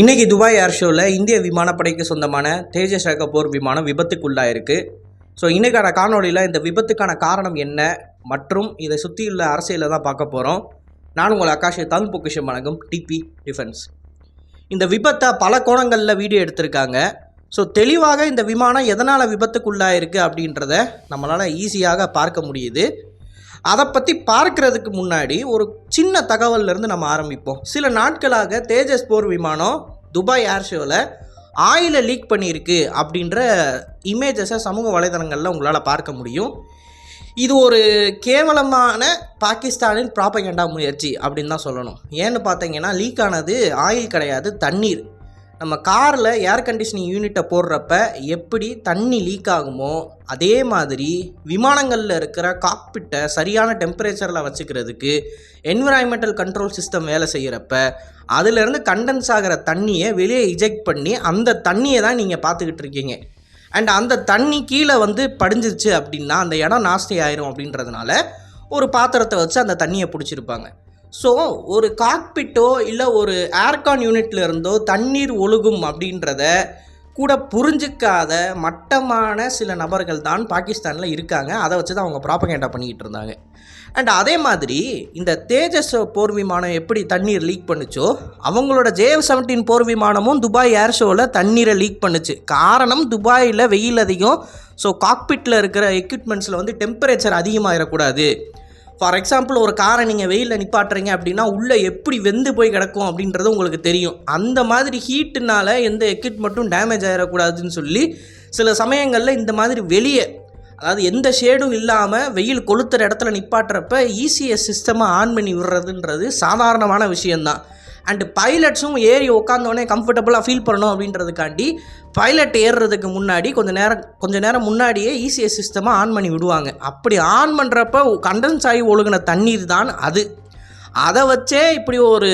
இன்றைக்கி துபாய் ஏர் ஷோவில் இந்திய விமானப்படைக்கு சொந்தமான தேஜஸ் ரக போர் விமானம் விபத்துக்குள்ளாயிருக்கு. ஸோ இன்றைக்கான காணொளியில் இந்த விபத்துக்கான காரணம் என்ன மற்றும் இதை சுற்றியுள்ள அரசியலில் தான் பார்க்க போகிறோம் நான் உங்கள் ஆகாஷ் தமிழ் பொக்கிஷம் வணக்கம் டிபி டிஃபென்ஸ். இந்த விபத்தை பல கோணங்களில் வீடியோ எடுத்திருக்காங்க. ஸோ தெளிவாக இந்த விமானம் எதனால் விபத்துக்குள்ளாயிருக்கு அப்படின்றத நம்மளால் ஈஸியாக பார்க்க முடியுது. அதை பற்றி பார்க்கறதுக்கு முன்னாடி ஒரு சின்ன தகவல்லேருந்து நம்ம ஆரம்பிப்போம். சில நாட்களாக தேஜஸ் போர் விமானம் துபாய் ஏர் ஷோவில் ஆயிலை லீக் பண்ணியிருக்கு அப்படின்ற இமேஜஸை சமூக வலைதளங்களில் உங்களால் பார்க்க முடியும். இது ஒரு கேவலமான பாகிஸ்தானின் ப்ராப்பகண்டா முயற்சி அப்படின்னு தான் சொல்லணும். ஏன்னு பார்த்தீங்கன்னா லீக் ஆனது ஆயில் கிடையாது தண்ணீர். நம்ம காரில் ஏர் கண்டிஷனிங் யூனிட்டை போடுறப்ப எப்படி தண்ணி லீக் ஆகுமோ அதே மாதிரி விமானங்களில் இருக்கிற காக்பிட்டை சரியான டெம்பரேச்சரில் வச்சுக்கிறதுக்கு என்விரான்மெண்டல் கண்ட்ரோல் சிஸ்டம் வேலை செய்கிறப்ப அதிலேருந்து கண்டென்ஸ் ஆகிற தண்ணியை வெளியே இஜெக்ட் பண்ணி அந்த தண்ணியை தான் நீங்கள் பார்த்துக்கிட்டு இருக்கீங்க. அண்ட் அந்த தண்ணி கீழே வந்து படிஞ்சிருச்சு அப்படின்னா அந்த இடம் நாஸ்தி ஆயிரும் அப்படின்றதுனால ஒரு பாத்திரத்தை வச்சு அந்த தண்ணியை பிடிச்சிருப்பாங்க. ஸோ ஒரு காக்பிட்டோ இல்லை ஒரு ஏர்கான் யூனிட்ல இருந்தோ தண்ணீர் ஒழுகும் அப்படின்றத கூட புரிஞ்சிக்காத மட்டமான சில நபர்கள் தான் பாகிஸ்தானில் இருக்காங்க. அதை வச்சு தான் அவங்க ப்ராப்பகேண்டா பண்ணிக்கிட்டு இருந்தாங்க. அண்ட் அதே மாதிரி இந்த தேஜஸ் போர் விமானம் எப்படி தண்ணீர் லீக் பண்ணுச்சோ அவங்களோட ஜேஎஃப் செவன்டீன் போர் விமானமும் துபாய் ஏர் ஷோவில் தண்ணீரை லீக் பண்ணுச்சு. காரணம் துபாயில் வெயில் அதிகம் ஸோ காக்பிட்டில் இருக்கிற எக்யூப்மெண்ட்ஸில் வந்து டெம்பரேச்சர் அதிகமாகிடக்கூடாது ஃபார் எக்ஸாம்பிள் ஒரு காரை நீங்கள் வெயிலில் நிப்பாட்டுறீங்க அப்படின்னா உள்ளே எப்படி வெந்து போய் கிடக்கும் அப்படின்றது உங்களுக்கு தெரியும். அந்த மாதிரி ஹீட்டுனால எந்த எக்யூப்மெண்ட்டும் டேமேஜ் ஆகிடக்கூடாதுன்னு சொல்லி சில சமயங்களில் இந்த மாதிரி வெளியே அதாவது எந்த ஷேடும் இல்லாமல் வெயில் கொளுத்துற இடத்துல நிப்பாட்டுறப்ப இசிஎஸ் சிஸ்டமாக ஆன் பண்ணி விடுறதுன்றது சாதாரணமான விஷயந்தான் அண்டு பைலட்ஸும் ஏறி உட்காந்தோடனே கம்ஃபர்டபுளாக ஃபீல் பண்ணணும் அப்படின்றதுக்காண்டி பைலட் ஏறுறதுக்கு முன்னாடி கொஞ்சம் நேரம் கொஞ்சம் நேரம் முன்னாடியே இசிஎஸ் சிஸ்டமாக ஆன் பண்ணி விடுவாங்க. அப்படி ஆன் பண்ணுறப்ப கண்டன்ஸ் ஆகி ஒழுகின தண்ணீர் தான் அது. அதை வச்சே இப்படி ஒரு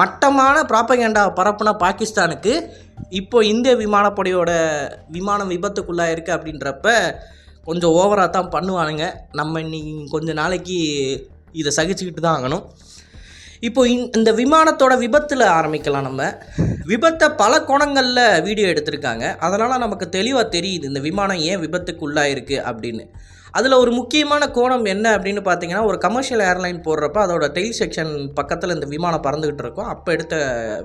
மட்டமான ப்ராப்பகேண்டா பரப்புன பாகிஸ்தானுக்கு இப்போ இந்திய விமானப்படையோட விமானம் விபத்துக்குள்ளாக இருக்குது அப்படின்றப்ப கொஞ்சம் ஓவராக தான் பண்ணுவானுங்க. நம்ம இன்னைக்கு கொஞ்ச நாளைக்கு இதை சகிச்சுக்கிட்டு தான் ஆகணும். இப்போ இந்- இந்த விமானத்தோட விபத்தில் ஆரம்பிக்கலாம் நம்ம. விபத்தை பல கோணங்களில் வீடியோ எடுத்திருக்காங்க. அதனால் நமக்கு தெளிவாக தெரியுது இந்த விமானம் ஏன் விபத்துக்குள்ளாயிருக்கு அப்படின்னு. அதில் ஒரு முக்கியமான கோணம் என்ன அப்படின்னு பார்த்தீங்கன்னா ஒரு கமர்ஷியல் ஏர்லைன் போடுறப்ப அதோட டெயில் செக்ஷன் பக்கத்தில் இந்த விமானம் பறந்துக்கிட்டு இருக்கோம். அப்போ எடுத்த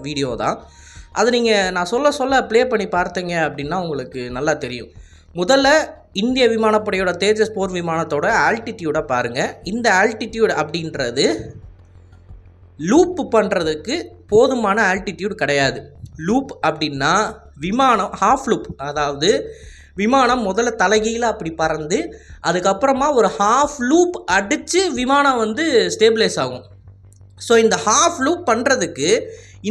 வீடியோ தான். அது நீங்கள் நான் சொல்ல சொல்ல ப்ளே பண்ணி பார்த்தீங்க அப்படின்னா உங்களுக்கு நல்லா தெரியும். முதல்ல இந்திய விமானப்படையோட தேஜஸ் போர் விமானத்தோட ஆல்டிடியூடை பாருங்கள் இந்த ஆல்டிடியூட் அப்படின்றது லூப் பண்ணுறதுக்கு போதுமான ஆல்டிடியூட் கிடையாது. லூப் அப்படின்னா விமானம் ஹாஃப் லூப் அதாவது விமானம் முதல்ல தலைகீழாக அப்படி பறந்து அதுக்கப்புறமா ஒரு ஹாஃப் லூப் அடித்து விமானம் வந்து ஸ்டேபிளைஸ் ஆகும். ஸோ இந்த ஹாஃப் லூப் பண்ணுறதுக்கு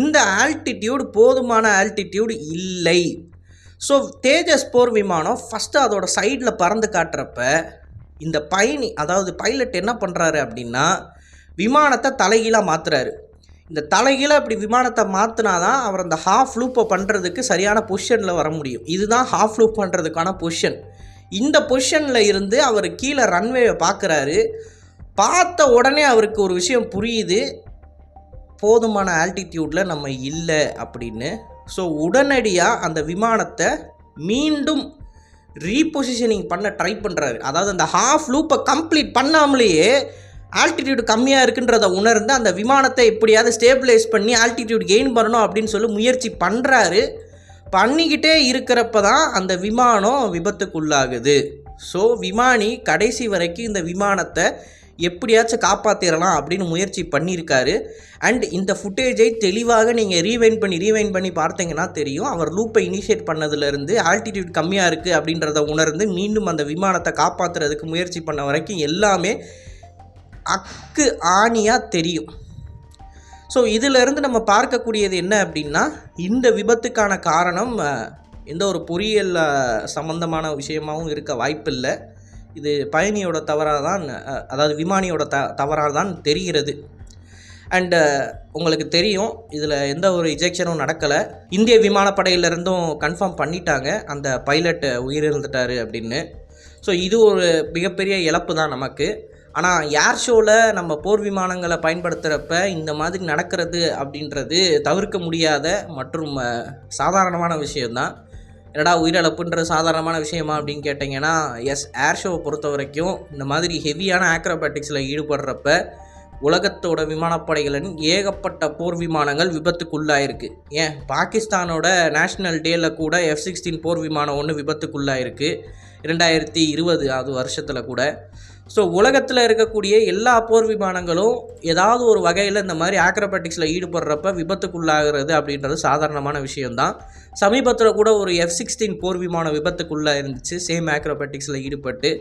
இந்த ஆல்டிடியூடு போதுமான ஆல்டிடியூடு இல்லை. ஸோ தேஜஸ் போர் விமானம் ஃபஸ்ட்டு அதோட சைடில் பறந்து காட்டுறப்ப இந்த பயணி அதாவது பைலட் என்ன பண்ணுறாரு அப்படின்னா விமானத்தை தலைகீழாக மாற்றுறாரு இந்த தலைகீழாக இப்படி விமானத்தை மாற்றினா தான் அவர் அந்த ஹாஃப் லூப்பை பண்ணுறதுக்கு சரியான பொசிஷனில் வர முடியும். இதுதான் ஹாஃப் லூப் பண்ணுறதுக்கான பொசிஷன் இந்த பொசிஷனில் இருந்து அவர் கீழே ரன்வேவை பார்க்குறாரு பார்த்த உடனே அவருக்கு ஒரு விஷயம் புரியுது. போதுமான ஆல்டிடியூடில் நம்ம இல்லை அப்படின்னு. ஸோ உடனடியாக அந்த விமானத்தை மீண்டும் ரீபொசிஷனிங் பண்ண ட்ரை பண்ணுறாரு அதாவது அந்த ஹாஃப் லூப்பை கம்ப்ளீட் பண்ணாமலேயே ஆல்டிடியூட் கம்மியாக இருக்குன்றத உணர்ந்து அந்த விமானத்தை எப்படியாவது ஸ்டேபிளைஸ் பண்ணி ஆல்டிடியூட் கெயின் பண்ணணும் அப்படின்னு சொல்லி முயற்சி பண்ணுறாரு பண்ணிக்கிட்டே இருக்கிறப்ப தான் அந்த விமானம் விபத்துக்குள்ளாகுது. ஸோ விமானி கடைசி வரைக்கும் இந்த விமானத்தை எப்படியாச்சும் காப்பாற்றிடலாம் அப்படின்னு முயற்சி பண்ணியிருக்காரு. அண்ட் இந்த ஃபுட்டேஜை தெளிவாக நீங்கள் ரீவைண்ட் பண்ணி ரீவைண்ட் பண்ணி பார்த்தீங்கன்னா தெரியும். அவர் லூப்பை இனிஷியேட் பண்ணதுலேருந்து ஆல்டிடியூட் கம்மியாக இருக்குது அப்படின்றத உணர்ந்து மீண்டும் அந்த விமானத்தை காப்பாற்றுறதுக்கு முயற்சி பண்ண வரைக்கும் எல்லாமே அக்கு ஆணியாக தெரியும். ஸோ இதிலிருந்து நம்ம பார்க்கக்கூடியது என்ன அப்படின்னா இந்த விபத்துக்கான காரணம் எந்த ஒரு பொறியியல் சம்மந்தமான சம்பந்தமான விஷயமாகவும் இருக்க வாய்ப்பில்லை. இது பயணியோட தவறாக தான் அதாவது விமானியோட த தவறாக தான் தெரிகிறது அண்டு உங்களுக்கு தெரியும் இதில் எந்த ஒரு இஜெக்ஷனும் நடக்கலை. இந்திய விமானப்படையிலிருந்தும் கன்ஃபார்ம் பண்ணிட்டாங்க அந்த பைலட் உயிரிழந்துட்டாரு அப்படின்னு. ஸோ இது ஒரு மிகப்பெரிய இழப்பு தான் நமக்கு. ஆனால் ஏர் ஷோவில் நம்ம போர் விமானங்களை பயன்படுத்துகிறப்ப இந்த மாதிரி நடக்கிறது அப்படின்றது தவிர்க்க முடியாத மற்றும் சாதாரணமான விஷயம்தான். என்னடா உயிரிழப்புன்ற சாதாரணமான விஷயமா அப்படின்னு கேட்டிங்கன்னா எஸ் ஏர் ஷோவை பொறுத்த வரைக்கும் இந்த மாதிரி ஹெவியான ஆக்ரோபேட்டிக்ஸில் ஈடுபடுறப்ப உலகத்தோட விமானப்படைகளின் ஏகப்பட்ட போர் விமானங்கள் விபத்துக்குள்ளாயிருக்கு. ஏன்? பாகிஸ்தானோட நேஷ்னல் டேல கூட எஃப் சிக்ஸ்டீன் போர் விமானம் ஒன்று விபத்துக்குள்ளாயிருக்கு. ரெண்டாயிரத்தி இருபது அது வருஷத்தில் கூட. ஸோ உலகத்தில் இருக்கக்கூடிய எல்லா போர் விமானங்களும் ஏதாவது ஒரு வகையில் இந்த மாதிரி ஆக்ரோபேட்டிக்ஸில் ஈடுபடுறப்ப விபத்துக்குள்ளாகிறது அப்படின்றது சாதாரணமான விஷயம்தான். சமீபத்தில் கூட ஒரு எஃப் சிக்ஸ்டீன் போர் விமானம் விபத்துக்குள்ளே இருந்துச்சு சேம் ஆக்ரோபேட்டிக்ஸில் ஈடுபட்டு.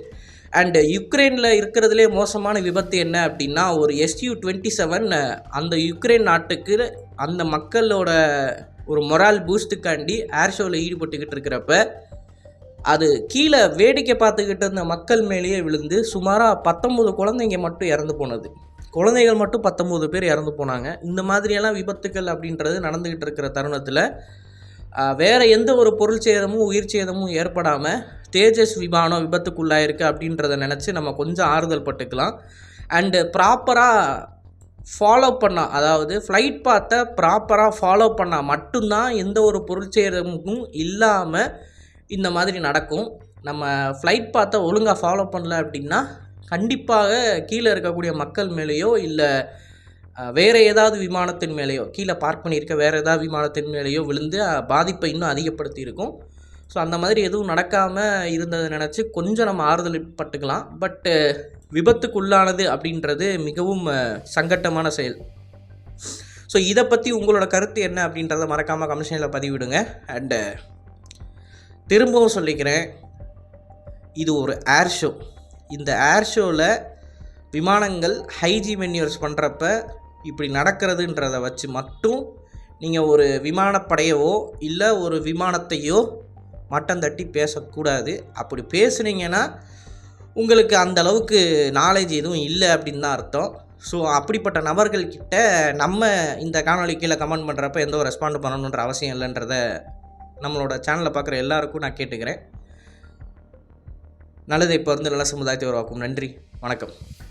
அண்ட் யுக்ரைனில் இருக்கிறதுலே மோசமான விபத்து என்ன அப்படின்னா ஒரு எஸ்யூ டுவெண்ட்டி செவன் அந்த யுக்ரைன் நாட்டுக்கு அந்த மக்களோட ஒரு மொரால் பூஸ்ட்டுக்காண்டி ஏர் ஷோவில் ஈடுபட்டுக்கிட்டு இருக்கிறப்ப அது கீழே வேடிக்கை பார்த்துக்கிட்டு இருந்த மக்கள் மேலேயே விழுந்து சுமாராக பத்தொம்போது குழந்தைங்க மட்டும் இறந்து போனது. குழந்தைகள் மட்டும் பத்தொம்போது பேர் இறந்து போனாங்க. இந்த மாதிரியெல்லாம் விபத்துக்கள் அப்படின்றது நடந்துக்கிட்டு இருக்கிற தருணத்தில் வேறு எந்த ஒரு பொருள் சேதமும் உயிர் சேதமும் ஏற்படாமல் தேஜஸ் விமானம் விபத்துக்குள்ளாயிருக்கு அப்படின்றத நினச்சி நம்ம கொஞ்சம் ஆறுதல் பட்டுக்கலாம். அண்டு ப்ராப்பராக ஃபாலோ பண்ணால் அதாவது ஃப்ளைட் பாத்தை ப்ராப்பராக ஃபாலோ பண்ணால் மட்டும்தான் எந்த ஒரு பொருள் இல்லாமல் இந்த மாதிரி நடக்கும். நம்ம ஃப்ளைட் பாத்தை ஒழுங்காக ஃபாலோ பண்ணல அப்படின்னா கண்டிப்பாக கீழே இருக்கக்கூடிய மக்கள் மேலேயோ இல்லை வேறு ஏதாவது விமானத்தின் மேலேயோ கீழே பார்க் பண்ணியிருக்க வேறு ஏதாவது விமானத்தின் மேலேயோ விழுந்து பாதிப்பை இன்னும் அதிகப்படுத்தி இருக்கும் ஸோ அந்த மாதிரி எதுவும் நடக்காமல் இருந்ததை நினச்சி கொஞ்சம் நம்ம ஆறுதல் பட்டுக்கலாம். பட்டு uh, விபத்துக்குள்ளானது அப்படின்றது மிகவும் uh, சங்கட்டமான செயல். ஸோ இதை பற்றி உங்களோட கருத்து என்ன அப்படின்றத மறக்காமல் கமிஷனில் பதிவிடுங்க. அண்டு uh, திரும்பவும் சொல்லிக்கிறேன். இது ஒரு ஏர் ஷோ இந்த ஏர் ஷோவில் விமானங்கள் ஹைஜி மென்யூர்ஸ் பண்ணுறப்ப இப்படி நடக்கிறதுன்றத வச்சு மட்டும் நீங்கள் ஒரு விமானப்படையவோ இல்லை ஒரு விமானத்தையோ மட்டம் தட்டி பேசக்கூடாது. அப்படி பேசுனீங்கன்னா உங்களுக்கு அந்த அளவுக்கு நாலேஜ் எதுவும் இல்லை அப்படின்னு தான் அர்த்தம். ஸோ அப்படிப்பட்ட நபர்கள்கிட்ட நம்ம இந்த காணொளி கீழே கமெண்ட் பண்ணுறப்ப எந்த ஒரு ரெஸ்பாண்ட் பண்ணணுன்ற அவசியம் இல்லைன்றத நம்மளோட சேனலை பார்க்குற எல்லாருக்கும் நான் கேட்டுக்கிறேன். நல்லதை இப்போ வந்து நல்ல சமுதாயத்தை உருவாக்கும். நன்றி. வணக்கம்.